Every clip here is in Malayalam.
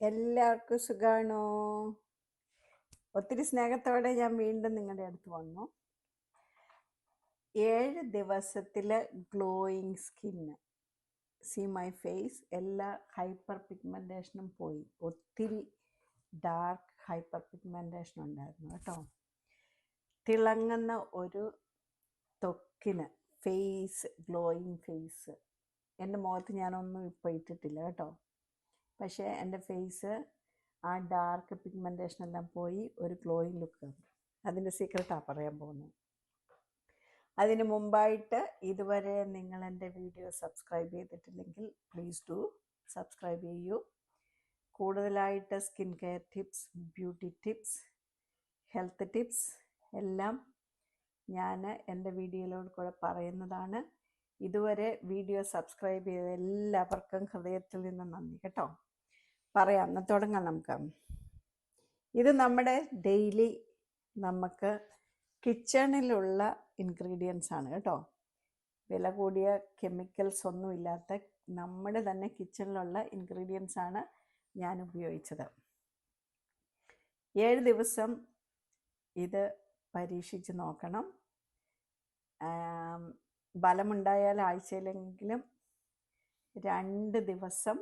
എല്ലാവർക്കും സുഖാണോ? ഒത്തിരി സ്നേഹത്തോടെ ഞാൻ വീണ്ടും നിങ്ങളുടെ അടുത്ത് വന്നു. ഏഴ് ദിവസത്തിലെ glowing skin. See my face എല്ലാ ഹൈപ്പർ പിഗ്മെന്റേഷനും പോയി. ഒത്തിരി ഡാർക്ക് ഹൈപ്പർ പിഗ്മെന്റേഷൻ ഉണ്ടായിരുന്നു കേട്ടോ. തിളങ്ങുന്ന ഒരു തൊക്കിന് ഫേസ് ഗ്ലോയിങ് ഫേസ്. എന്റെ മുഖത്ത് ഞാനൊന്നും ഇപ്പോൾ ഇട്ടിട്ടില്ല കേട്ടോ. പക്ഷേ എന്റെ ഫേസ് ആ ഡാർക്ക് പിഗ്മെന്റേഷൻ എല്ലാം പോയി ഒരു ഗ്ലോയിങ് ലുക്ക്. അതിന്റെ സീക്രട്ടാണ് പറയാൻ പോകുന്നത്. അതിന് മുമ്പായിട്ട് ഇതുവരെ നിങ്ങൾ എന്റെ വീഡിയോ സബ്സ്ക്രൈബ് ചെയ്തിട്ടില്ലെങ്കിൽ പ്ലീസ് ഡു സബ്സ്ക്രൈബ് ചെയ്യൂ. കൂടുതലായിട്ട് skin care tips beauty tips health tips എല്ലാം ഞാൻ എന്റെ വീഡിയോയിലൂടെ കൂടെ പറയുന്നതാണ്. ഇതുവരെ വീഡിയോ സബ്സ്ക്രൈബ് ചെയ്ത എല്ലാവർക്കും ഹൃദയത്തിൽ നിന്ന് നന്ദി കേട്ടോ. പറയാം. തുടങ്ങാം നമുക്ക്. ഇത് നമ്മുടെ ഡെയിലി നമുക്ക് കിച്ചണിലുള്ള ഇൻഗ്രീഡിയൻസ് ആണ് കേട്ടോ. വില കൂടിയ കെമിക്കൽസ് ഒന്നുമില്ലാത്ത നമ്മുടെ തന്നെ കിച്ചണിലുള്ള ഇൻഗ്രീഡിയൻസ് ആണ് ഞാൻ ഉപയോഗിച്ചത്. ഏഴ് ദിവസം ഇത് പരീക്ഷിച്ച് നോക്കണം. ബലമുണ്ടായാൽ ആഴ്ചയിലെങ്കിലും രണ്ട് ദിവസം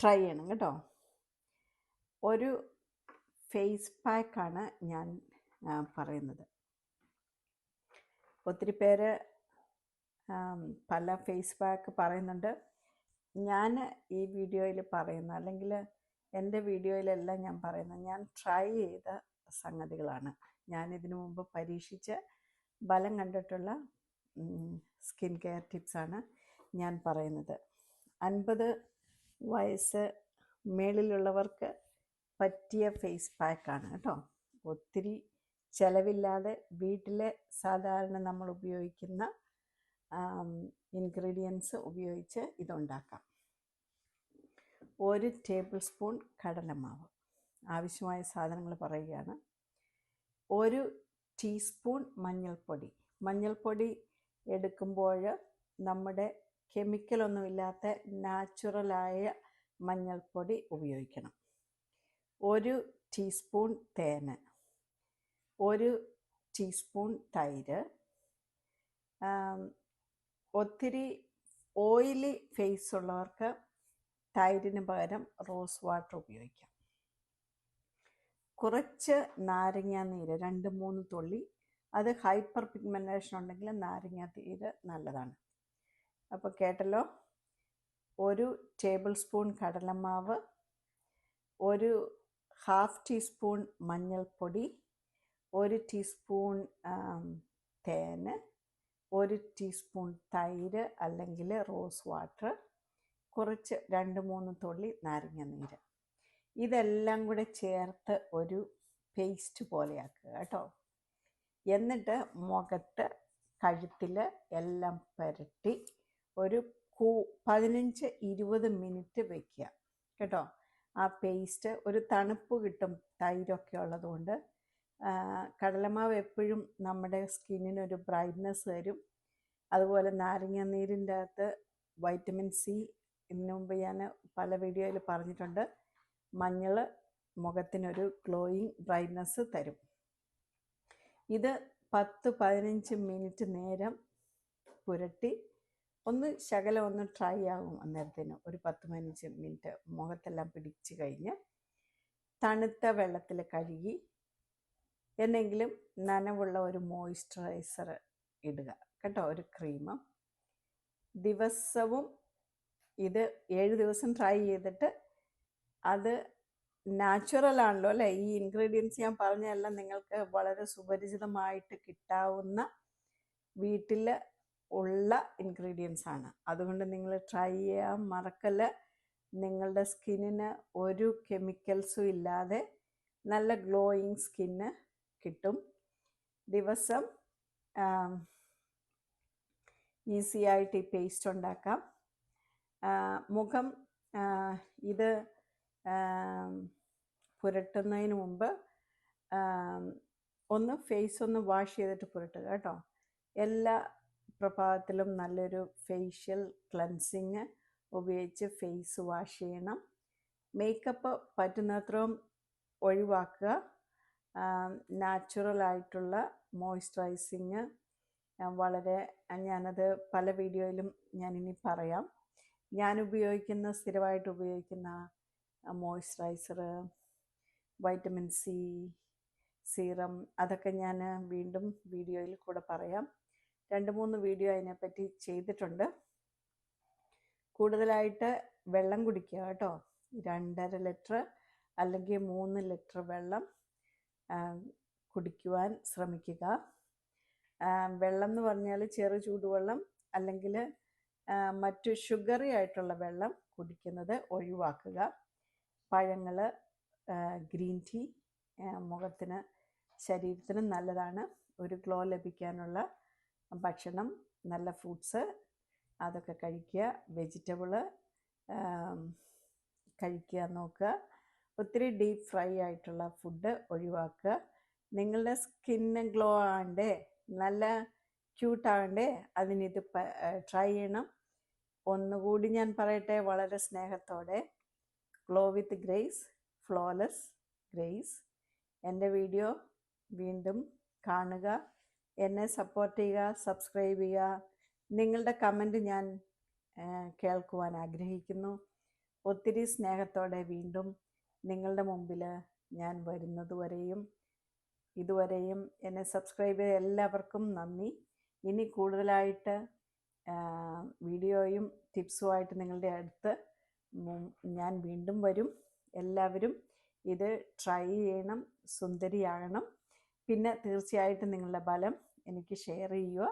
ട്രൈ ചെയ്യണം കേട്ടോ. ഒരു ഫേസ് പാക്കാണ് ഞാൻ പറയുന്നത്. ഒത്തിരി പേര് പല ഫേസ് പാക്ക് പറയുന്നുണ്ട്. ഞാൻ ഈ വീഡിയോയിൽ പറയുന്ന അല്ലെങ്കിൽ എന്റെ വീഡിയോയിലെല്ലാം ഞാൻ പറയുന്ന ഞാൻ ട്രൈ ചെയ്ത സംഗതികളാണ്. ഞാൻ ഇതിനു മുമ്പ് പരീക്ഷിച്ച് ബലം കണ്ടിട്ടുള്ള സ്കിൻ കെയർ ടിപ്സാണ് ഞാൻ പറയുന്നത്. അൻപത് വയസ്സ് മേളിലുള്ളവർക്ക് പറ്റിയ ഫേസ് പാക്കാണ് കേട്ടോ. ഒത്തിരി ചിലവില്ലാതെ വീട്ടിലെ സാധാരണ നമ്മൾ ഉപയോഗിക്കുന്ന ഇൻഗ്രീഡിയൻസ് ഉപയോഗിച്ച് ഇതുണ്ടാക്കാം. ഒരു ടേബിൾ സ്പൂൺ കടലമാവ്. ആവശ്യമായ സാധനങ്ങൾ പറയുകയാണ്. ഒരു ടീസ്പൂൺ മഞ്ഞൾപ്പൊടി. മഞ്ഞൾപ്പൊടി എടുക്കുമ്പോൾ നമ്മുടെ കെമിക്കലൊന്നുമില്ലാത്ത നാച്ചുറലായ മഞ്ഞൾപ്പൊടി ഉപയോഗിക്കണം. ഒരു ടീസ്പൂൺ തേൻ ഒരു ടീസ്പൂൺ തൈര് ഒത്തിരി ഓയിലി ഫേസ് ഉള്ളവർക്ക് തൈരിന് പകരം റോസ് വാട്ടർ ഉപയോഗിക്കാം. കുറച്ച് നാരങ്ങ നീര് രണ്ട് മൂന്ന് തുള്ളി. അത് ഹൈപ്പർ പിഗ്മെന്റേഷൻ ഉണ്ടെങ്കിൽ നാരങ്ങ നീര് നല്ലതാണ്. അപ്പോൾ കേട്ടല്ലോ? ഒരു ടേബിൾ സ്പൂൺ കടലമാവ് ഒരു ഹാഫ് ടീസ്പൂൺ മഞ്ഞൾപ്പൊടി ഒരു ടീസ്പൂൺ തേന് ഒരു ടീസ്പൂൺ തൈര് അല്ലെങ്കിൽ റോസ് വാട്ടർ കുറച്ച് രണ്ട് മൂന്ന് തുള്ളി നാരങ്ങ നീര്. ഇതെല്ലാം കൂടെ ചേർത്ത് ഒരു പേസ്റ്റ് പോലെയാക്കുക കേട്ടോ. എന്നിട്ട് മുഖത്ത് കഴുത്തിൽ എല്ലാം പുരട്ടി ഒരു കൂ പതിനഞ്ച് ഇരുപത് മിനിറ്റ് വെക്കുക. കേട്ടോ? ആ പേസ്റ്റ് ഒരു തണുപ്പ് കിട്ടും തൈരൊക്കെ ഉള്ളതുകൊണ്ട് കടലമാവ് എപ്പോഴും നമ്മുടെ സ്കിന്നിന് ഒരു ബ്രൈറ്റ്നെസ് തരും. അതുപോലെ നാരങ്ങ നീരിന്റെ അകത്ത് വൈറ്റമിൻ സി ഇതിനു മുമ്പ് ഞാൻ പല വീഡിയോയിൽ പറഞ്ഞിട്ടുണ്ട്. മഞ്ഞൾ മുഖത്തിനൊരു ഗ്ലോയിങ് ബ്രൈറ്റ്നെസ് തരും. ഇത് പത്ത് പതിനഞ്ച് മിനിറ്റ് നേരം പുരട്ടി ഒന്ന് ശകലം ഒന്ന് ട്രൈ ആകും അന്നേരത്തേന്. ഒരു പത്ത് പതിനഞ്ച് മിനിറ്റ് മുഖത്തെല്ലാം പിടിച്ച് കഴിഞ്ഞ് തണുത്ത വെള്ളത്തിൽ കഴുകി എന്തെങ്കിലും നനവുള്ള ഒരു മോയ്സ്ചറൈസർ ഇടുക. കേട്ടോ? ഒരു ക്രീം ദിവസവും ഇത് ഏഴ് ദിവസം ട്രൈ ചെയ്തിട്ട് അത് നാച്ചുറൽ ആണല്ലോ അല്ലേ? ഈ ഇൻഗ്രീഡിയൻസ് ഞാൻ പറഞ്ഞതെല്ലാം നിങ്ങൾക്ക് വളരെ സുപരിചിതമായിട്ട് കിട്ടാവുന്ന വീട്ടിൽ ഉള്ള ഇൻഗ്രീഡിയൻസ് ആണ്. അതുകൊണ്ട് നിങ്ങൾ ട്രൈ ചെയ്യാൻ മറക്കല്ല. നിങ്ങളുടെ സ്കിന്നിന് ഒരു കെമിക്കൽസും ഇല്ലാതെ നല്ല ഗ്ലോയിങ് സ്കിന്ന് കിട്ടും. ദിവസം ഈസി ആയിട്ട് ഈ പേസ്റ്റ് ഉണ്ടാക്കാം. മുഖം ഇത് പുരട്ടുന്നതിന് മുമ്പ് ഒന്ന് ഫേസ് ഒന്ന് വാഷ് ചെയ്തിട്ട് പുരട്ടുക കേട്ടോ. എല്ലാ പ്രഭാതത്തിലും നല്ലൊരു ഫേഷ്യൽ ക്ലൻസിങ് ഉപയോഗിച്ച് ഫേസ് വാഷ് ചെയ്യണം. മേക്കപ്പ് പറ്റുന്നത്രയും ഒഴിവാക്കുക. നാച്ചുറൽ ആയിട്ടുള്ള മോയ്സ്ചറൈസിങ് വളരെ ഞാനത് പല വീഡിയോയിലും ഞാനിനി പറയാം. ഞാൻ ഉപയോഗിക്കുന്ന സ്ഥിരമായിട്ട് ഉപയോഗിക്കുന്ന മോയ്സ്ചറൈസർ വൈറ്റമിൻ സി സീറം അതൊക്കെ ഞാൻ വീണ്ടും വീഡിയോയിൽ കൂടെ പറയാം. രണ്ട് മൂന്ന് വീഡിയോ അതിനെപ്പറ്റി ചെയ്തിട്ടുണ്ട്. കൂടുതലായിട്ട് വെള്ളം കുടിക്കുക കേട്ടോ. രണ്ടര ലിറ്റർ അല്ലെങ്കിൽ മൂന്ന് ലിറ്റർ വെള്ളം കുടിക്കുവാൻ ശ്രമിക്കുക. വെള്ളം എന്ന് പറഞ്ഞാൽ ചെറു ചൂടുവെള്ളം അല്ലെങ്കിൽ മറ്റു ഷുഗറി ആയിട്ടുള്ള വെള്ളം കുടിക്കുന്നത് ഒഴിവാക്കുക. പഴങ്ങൾ ഗ്രീൻ ടീ മുഖത്തിന് ശരീരത്തിന് നല്ലതാണ്. ഒരു ഗ്ലോ ലഭിക്കാനുള്ള ഭക്ഷണം നല്ല ഫ്രൂട്ട്സ് അതൊക്കെ കഴിക്കുക. വെജിറ്റബിൾ കഴിക്കുക നോക്കുക. ഒത്തിരി ഡീപ്പ് ഫ്രൈ ആയിട്ടുള്ള ഫുഡ് ഒഴിവാക്കുക. നിങ്ങളുടെ സ്കിന്ന് ഗ്ലോ ആവണ്ടേ? നല്ല ക്യൂട്ടാവണ്ടേ അതിനിത് ട്രൈ ചെയ്യണം. ഒന്നുകൂടി ഞാൻ പറയട്ടെ വളരെ സ്നേഹത്തോടെ. Glow with grace flawless grace. എന്റെ വീഡിയോ വീണ്ടും കാണുക. എന്നെ സപ്പോർട്ട് ചെയ്യുക സബ്സ്ക്രൈബ് ചെയ്യുക. നിങ്ങളുടെ കമന്റ് ഞാൻ കേൾക്കുവാൻ ആഗ്രഹിക്കുന്നു. ഒത്തിരി സ്നേഹത്തോടെ വീണ്ടും നിങ്ങളുടെ മുമ്പിൽ ഞാൻ വരുന്നതുവരെയും ഇതുവരെയും എന്നെ സബ്സ്ക്രൈബ് ചെയ്ത എല്ലാവർക്കും നന്ദി. ഇനി കൂടുതലായിട്ട് വീഡിയോയും ടിപ്സുമായിട്ട് നിങ്ങളുടെ അടുത്ത് ഞാൻ വീണ്ടും വരും. എല്ലാവരും ഇത് ട്രൈ ചെയ്യണം സുന്ദരിയാകണം. പിന്നെ തീർച്ചയായിട്ടും നിങ്ങളുടെ ബലം എനിക്ക് ഷെയർ ചെയ്യുക.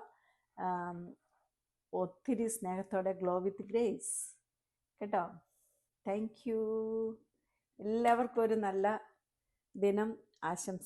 ഒത്തിരി സ്നേഹത്തോടെ ഗ്ലോ വിത്ത് ഗ്രേസ് കേട്ടോ? താങ്ക് യു എല്ലാവർക്കും ഒരു നല്ല ദിനം ആശംസിക്കുന്നു